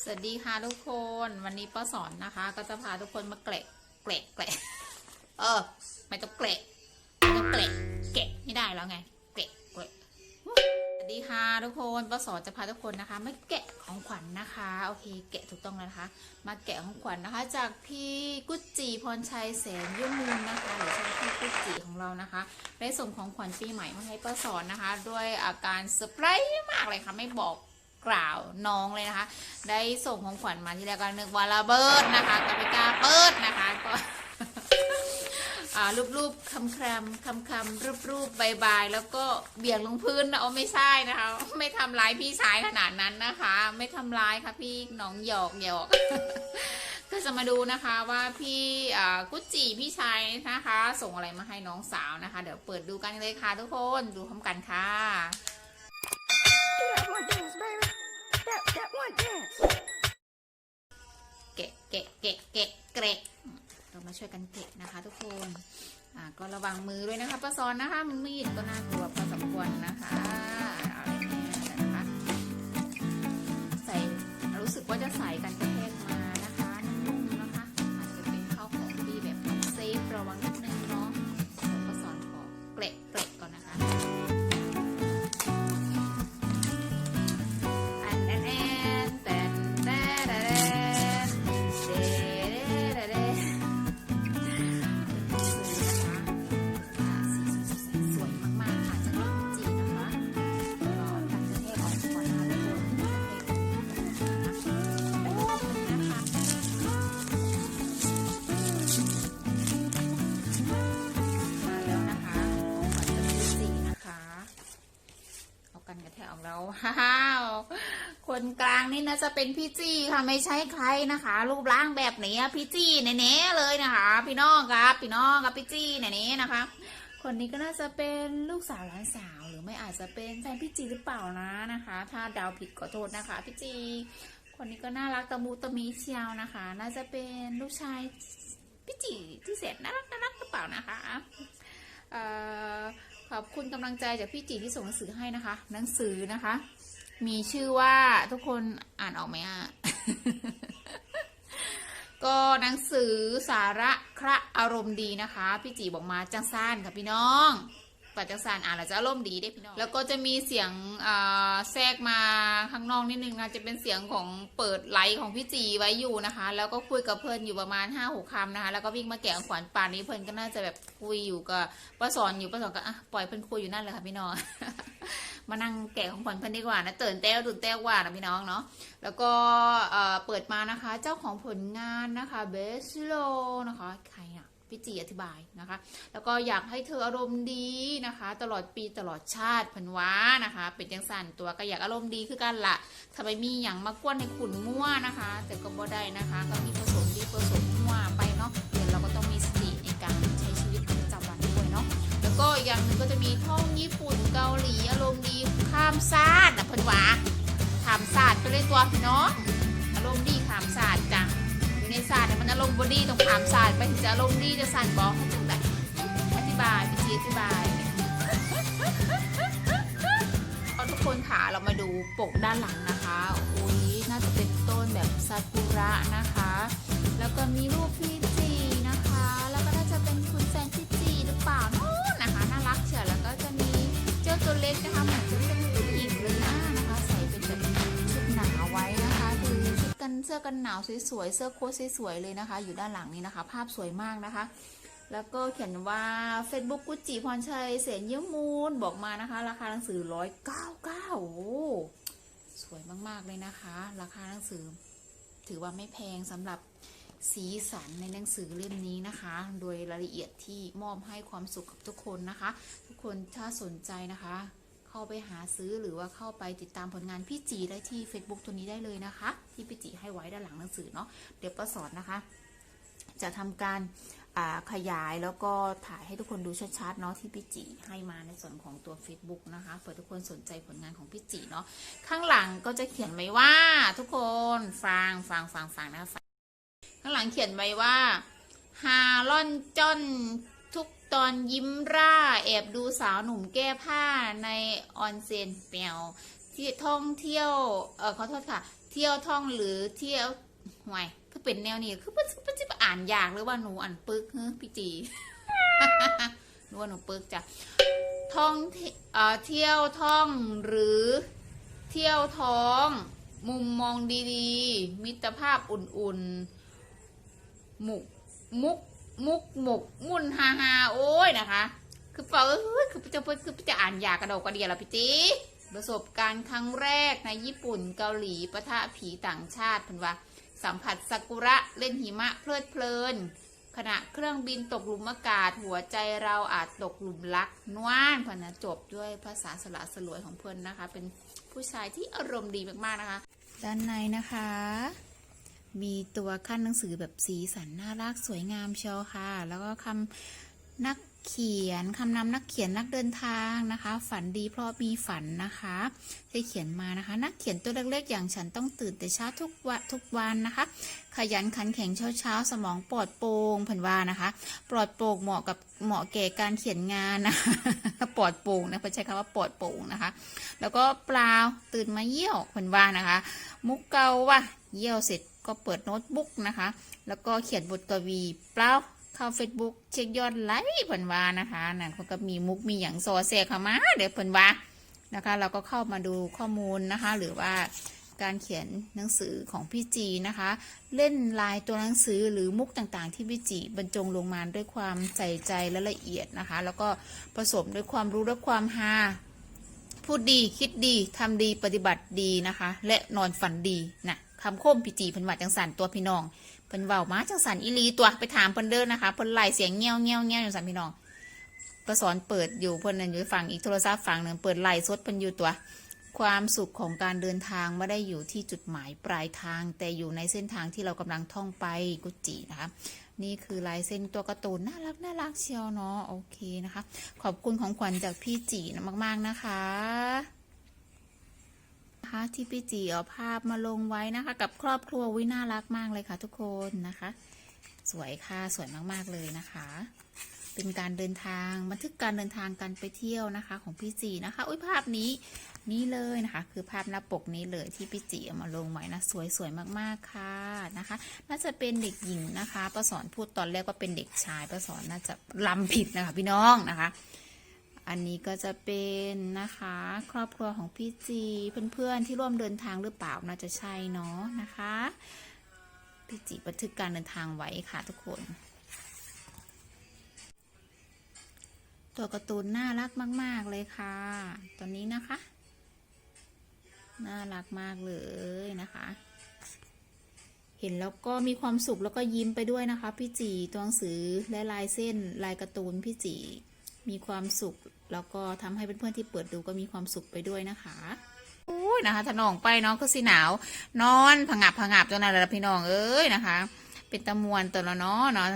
สวัสดีค่ะทุกคนวันนี้ป้าสอนนะคะ ก็จะพาทุกคนมาแกะแกะแกะเออไม่ต้องแกะไม่ต้องแกะแกะไม่ได้แล้วไงแกะแกะสวัสดีค่ะทุกคนป้าสอนจะพาทุกคนนะคะมาแกะของขวัญนะคะโอเคแกะถูกต้องแล้วนะคะ มาแกะของขวัญนะคะ จากพี่กุจจีพรชัยแสนยุ่งมูลนะคะหรือช่พี่กุจจีของเรานะคะได้ส่งของขวัญปีใหม่มาให้ป้าสอนนะคะ ด้วยอาการเซอร์ไพรส์มากเลยค่ะไม่บอก กล่าวน้องเลยนะคะ ได้ส่งของขวัญมาที่แรกก็นึกว่าระเบิดนะคะก็ไม่กาเปิดนะคะก็อ่ารูปคำคำคำคำรูปรูปๆบายบายแล้วก็เบี่ยงลงพื้นนะเอาไม่ใช่นะคะ ไม่ทำร้ายพี่ชายขนาดนั้นนะคะ ไม่ทำร้ายค่ะพี่น้องหยอกหยอกก็จะมาดูนะคะว่าพี่กุจจีพี่ชายนะคะ ส่งอะไรมาให้น้องสาวนะคะ เดี๋ยวเปิดดูกันเลยค่ะทุกคนดูพร้อมกันค่ะ That. That one dance. เกะเกะเกะเกะเกะเรามาช่วยกันเกะนะคะ ทุกคนอ่าก็ระวังมือด้วยนะคะป้าซอนนะคะมันมีดก็น่ากลัวพอสมควรนะคะเอาอะไรเนี่ยนะคะ ใส่รู้สึกว่าจะใส่กันกระแทก คนกลางนี่นะจะเป็นพี่จี้ค่ะไม่ใช่ใครนะคะ รูปร่างแบบนี้พี่จี้เน่ๆเลยนะคะ พี่น้องครับพี่น้องครับพี่จี้เน่ๆนะคะ คนนี้ก็น่าจะเป็นลูกสาวหลานสาวหรือไม่อาจจะเป็นแฟนพี่จีหรือเปล่านะนะคะ ถ้าเดาผิดขอโทษนะคะพี่จีคนนี้ก็น่ารักตะมูตะมีเชียวนะคะ น่าจะเป็นลูกชายพี่จีที่แสนน่ารักน่ารักหรือเปล่านะคะเอ่อขอบคุณกำลังใจจากพี่จีที่ส่งหนังสือให้นะคะ หนังสือนะคะ มีชื่อว่าทุกคนอ่านออกไหมอะ ก็หนังสือสาระคระอารมณ์ดีนะคะ พี่จีบอกมาจังซานค่ะพี่น้องปัจจังซานอ่านแล้วจะอารมณ์ดีได้พี่น้อง แล้วก็จะมีเสียงแทรกมาข้างนอกนิดนึงนะจะเป็นเสียงของเปิดไลฟ์ของพี่จีไว้อยู่นะคะ แล้วก็คุยกับเพื่อนอยู่ประมาณห้าหกคำนะคะ แล้วก็วิ่งมาแกะขวัญป่านนี้เพื่อนก็น่าจะแบบคุยอยู่กับป้าสอนอยู่ป้าสอนก็อะปล่อยเพื่อนคุยอยู่นั่นเลยค่ะพี่น้อง มานั่งแกะของขวัญเพื่อนดีกว่านะตื่นเต้นตื่นเต้นกว่านะพี่น้องเนาะแล้วก็เปิดมานะคะเจ้าของผลงานนะคะเบสโลนะคะใครอะพี่จีอธิบายนะคะ แล้วก็อยากให้เธออารมณ์ดีนะคะ ตลอดปีตลอดชาติเพันว้านะคะ เป็นจังสันตัวก็อยากอารมณ์ดีคือกันละทำไมมีอย่างมากวนในขุนมั่วนะคะ แต่ก็บ่ได้นะคะ ก็มีผสมดีผสม อีกอย่างหนึ่งก็จะมีท่องญี่ปุ่นเกาหลีอารมณ์ดีข้ามชาตินะเพันว้าถามศาสตร์ไปเลยตัวพี่น้องอารมณ์ดีถามศาสตร์จ้ะอยู่ในศาสตร์เนี่ยมันอารมณ์บดีต้องถามศาสตร์ไปถึงจะอารมณ์ดีจะสั่นบอกให้จังไดอธิบายพี่ชีอธิบายเอาทุกคนค่ะเรามาดูปกด้านหลังนะคะโอ้ยน่าจะเป็นต้นแบบซากุระนะคะ เสื้อกันหนาวสวยๆ เสื้อโค้ทสวยๆ เลยนะคะ อยู่ด้านหลังนี้นะคะ ภาพสวยมากนะคะ แล้วก็เขียนว่า Facebook กุจิพรชัยเสนเยี่ยมมูลบอกมานะคะ ราคาหนังสือร้อยเก้าเก้าโอ้สวยมากๆเลยนะคะ ราคาหนังสือ ถือว่าไม่แพงสำหรับสีสันในหนังสือเล่มนี้นะคะ โดยรายละเอียดที่มอบให้ความสุขกับทุกคนนะคะ ทุกคนถ้าสนใจนะคะ เข้าไปหาซื้อหรือว่าเข้าไปติดตามผลงานพี่จีได้ที่ Facebook ตัวนี้ได้เลยนะคะ ที่พี่จีให้ไว้ด้านหลังหนังสือเนาะเดี๋ยวประสอนนะคะ จะทำการาขยายแล้วก็ถ่ายให้ทุกคนดูชัดๆเนาะที่พี่จีให้มาในส่วนของตัว Facebook นะคะเผื่อทุกคนสนใจผลงานของพี่จีเนาะข้างหลังก็จะเขียนไว้ว่าทุกคนฟังฟังฟังฟังนะคะข้างหลังเขียนไว้ว่าฮาลอนจอน ทุกตอนยิ้มร่า แอบดูสาวหนุ่มแก้ผ้าในออนเซนเปียวที่ท่องเที่ยว เออขอโทษค่ะ เที่ยวท่องหรือเที่ยวห่วยคือเป็นแนวนี้คือเพิ่นเพิ่นสิอ่านยากหรือว่าหนูอ่านปึกเฮ้พี่จีหนูว่าหนูปึกจ้ะท่องเที่ยวเอ่อเที่ยวท่องหรือเที่ยวท้อง มุมมองดีๆ มิตรภาพอุ่นๆ หมุกมุก มุกหมกมุ่นฮาฮาโอ้ยนะคะ คือเปล่าคือจะคือจะอ่านยากกระโดกกระเดียแล้วพี่จีประสบการณ์ครั้งแรกในญี่ปุ่นเกาหลีปะทะผีต่างชาติพิ่นว่า สัมผัสซากุระเล่นหิมะเพลิดเพลิน ขณะเครื่องบินตกหลุมอากาศหัวใจเราอาจตกหลุมรักนวานพนนะจบด้วยภาษาสละสลวยของเพื่อนนะคะ เป็นผู้ชายที่อารมณ์ดีมากๆนะคะ ด้านในนะคะ มีตัวขั้นหนังสือแบบสีสันน่ารักสวยงามเชียวค่ะ แล้วก็คำนักเขียนคำนำนักเขียนนักเดินทางนะคะ ฝันดีเพราะมีฝันนะคะที่เขียนมานะคะ นักเขียนตัวเล็กๆ อย่างฉันต้องตื่นแต่เช้าทุกวันทุกวันนะคะ ขยันขันแข็งเช้าเช้าๆสมองปลอดโปร่งผันว่านะคะ ปลอดโปร่งเหมาะกับเหมาะแก่การเขียนงานนะปลอดโปร่งนะเพิ่นใช้คำว่าปลอดโปร่งนะคะ แล้วก็เปล่าตื่นมาเยี่ยวเพิ่นว่านะคะ มุกเกาว่ะเยี่ยวเสร็จ ก็เปิดโน้ตบุ๊กนะคะ แล้วก็เขียนบทกวีเปล่าเข้า Facebook เช็คยอดไลค์เพิ่นว่านะคะนั่นเขาก็มีมุกมีอย่างโซเซเข้ามาเดี๋ยวเพิ่นว่านะคะ เราก็เข้ามาดูข้อมูลนะคะ หรือว่าการเขียนหนังสือของพี่จีนะคะ เล่นลายตัวหนังสือหรือมุกต่างๆ ที่พี่จีบรรจงลงมาด้วยความใส่ใจและละเอียดนะคะ แล้วก็ผสมด้วยความรู้และความฮาพูดดีคิดดีทำดีปฏิบัติดีนะคะ และนอนฝันดีนะ คำคมพี่จีเพิ่นว่าจังสันตัวพี่น้องเพิ่นเว้ามาจังสันอีลีตัวไปถามเพิ่นเด้อนะคะเพิ่นไล่เสียงเงี้ยวเงี้ยวเงี้ยวจังสันพี่น้องก็สอนเปิดอยู่เพิ่นนั่นอยู่ฝั่งอีกโทรศัพท์ฝั่งหนึ่งเปิดไล่สดเพิ่นอยู่ตัว ความสุขของการเดินทางไม่ได้อยู่ที่จุดหมายปลายทาง แต่อยู่ในเส้นทางที่เรากำลังท่องไปกุจินะคะนี่คือลายเส้นตัวการ์ตูนน่ารักน่ารักเชียวเนาะโอเคนะคะ ขอบคุณของขวัญจากพี่จีนะมาก ๆนะคะ นะคะที่พี่จีเอาภาพมาลงไว้นะคะ กับครอบครัววิน่ารักมากเลยค่ะทุกคนนะคะ สวยค่ะสวยมากๆเลยนะคะ เป็นการเดินทางบันทึกการเดินทางกันไปเที่ยวนะคะ ของพี่จีนะคะอุ้ยภาพนี้นี่เลยนะคะ คือภาพหน้าปกนี้เลยที่พี่จีเอามาลงไว้นะสวยสวยมากๆค่ะนะคะ น่าจะเป็นเด็กหญิงนะคะประสอนพูดตอนแรกว่าเป็นเด็กชายประสอนน่าจะลำผิดนะคะ พี่น้องนะคะ อันนี้ก็จะเป็นนะคะ ครอบครัวของพี่จีเพื่อนๆที่ร่วมเดินทางหรือเปล่าน่าจะใช่เนาะนะคะพี่จีบันทึกการเดินทางไว้ค่ะทุกคน ตัวการ์ตูนน่ารักมาก ๆ เลยค่ะตัวนี้นะคะ น่ารักมากเลยนะคะเห็นแล้วก็มีความสุขแล้วก็ยิ้มไปด้วยนะคะ พี่จีตัวหนังสือและลายเส้นลายการ์ตูนพี่จีมีความสุข แล้วก็ทำให้เพื่อนๆที่เปิดดูก็มีความสุขไปด้วยนะคะโอ้ยนะคะถนองไปเน้องก็สิหนาวนอนผงับผงับจนนั่นแหละพี่น้องเอ้ยนะคะ เป็นตะมวนตัวละเนาะเนาะ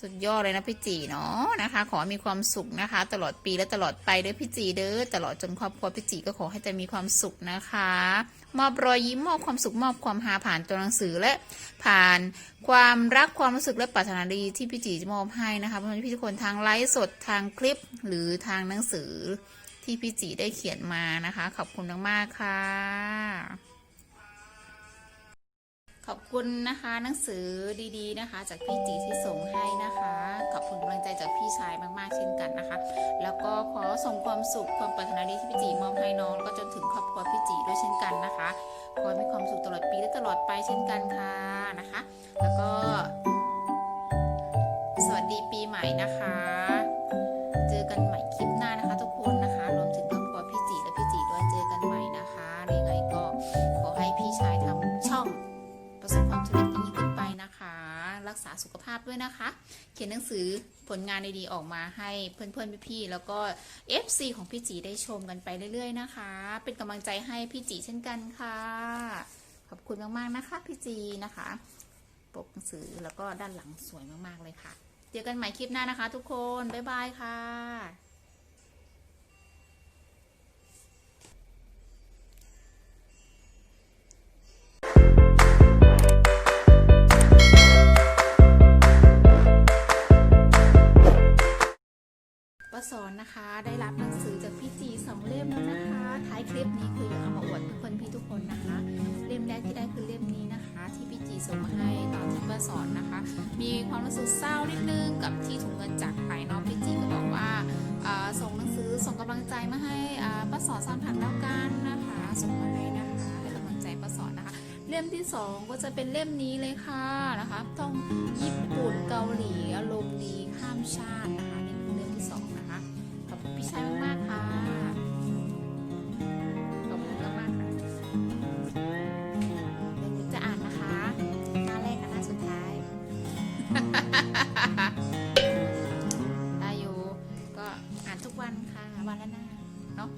สุดยอดเลยนะพี่จีเนาะนะคะ ขอให้มีความสุขนะคะ ตลอดปีและตลอดไปเด้อพี่จีเด้อตลอดจนครอบครัวพี่จีก็ขอให้จะมีความสุขนะคะ มอบรอยยิ้มมอบความสุขมอบความหาผ่านตัวหนังสือและผ่านความรักความรู้สึกและปรารถนาดีที่พี่จีจะมอบให้นะคะเพื่อนพี่ทุกคนทางไลฟ์สดทางคลิปหรือทางหนังสือที่พี่จีได้เขียนมานะคะ ขอบคุณมากๆค่ะ อบคุณนะคะหนังสือดีๆนะคะ จากพี่จีที่ส่งให้นะคะ ขอบคุณกำลังใจจากพี่ชายมากๆเช่นกันนะคะ แล้วก็ขอส่งความสุขความปรารถนาดีที่พี่จีมอบให้น้องแล้วก็จนถึงครอบครัวพี่จีด้วยเช่นกันนะคะขอให้มีความสุขตลอดปีและตลอดไปเช่นกันค่ะนะคะ แล้วก็ สวัสดีปีใหม่นะคะ สุขภาพด้วยนะคะ เขียนหนังสือผลงานดีๆออกมาให้เพื่อนๆพี่ๆแล้วก็ FC ของพี่จีได้ชมกันไปเรื่อยๆนะคะ เป็นกำลังใจให้พี่จีเช่นกันค่ะ ขอบคุณมากๆนะคะพี่จีนะคะ ปกหนังสือแล้วก็ด้านหลังสวยมากๆเลยค่ะ เจอกันใหม่คลิปหน้านะคะ ทุกคน บ๊ายบายค่ะ รนะคะ ได้รับหนังสือจากพี่จีสองเล่มแล้วนะคะ ท้ายคลิปนี้คืออยากเอามาอวดเพื่อนพี่ทุกคนนะคะ เล่มแรกที่ได้คือเล่มนี้นะคะ ที่พี่จีส่งมาให้ตอนที่มาสอนนะคะ มีความรู้สึกเศร้านิดนึงกับที่ถุงเงินจากไปน้องพี่จีก็บอกว่าส่งหนังสือส่งกำลังใจมาให้ป้าสอนสอนผ่านแล้วกันนะคะส่งมาให้นะคะให้กำลังใจป้าสอนนะคะ เล่มที่ 2 ก็จะเป็นเล่มนี้เลยค่ะนะคะต้องญี่ปุ่นเกาหลีอารมณ์ดีข้ามชาตินะคะนี่คือเล่มที่2นะ คุณพี่ชายมากๆค่ะขอบคุณมากๆค่ะผมจะอ่านนะคะหน้าแรกกับหน้าสุดท้าย ได้อยู่ก็อ่านทุกวันค่ะวันละหน้าเนาะ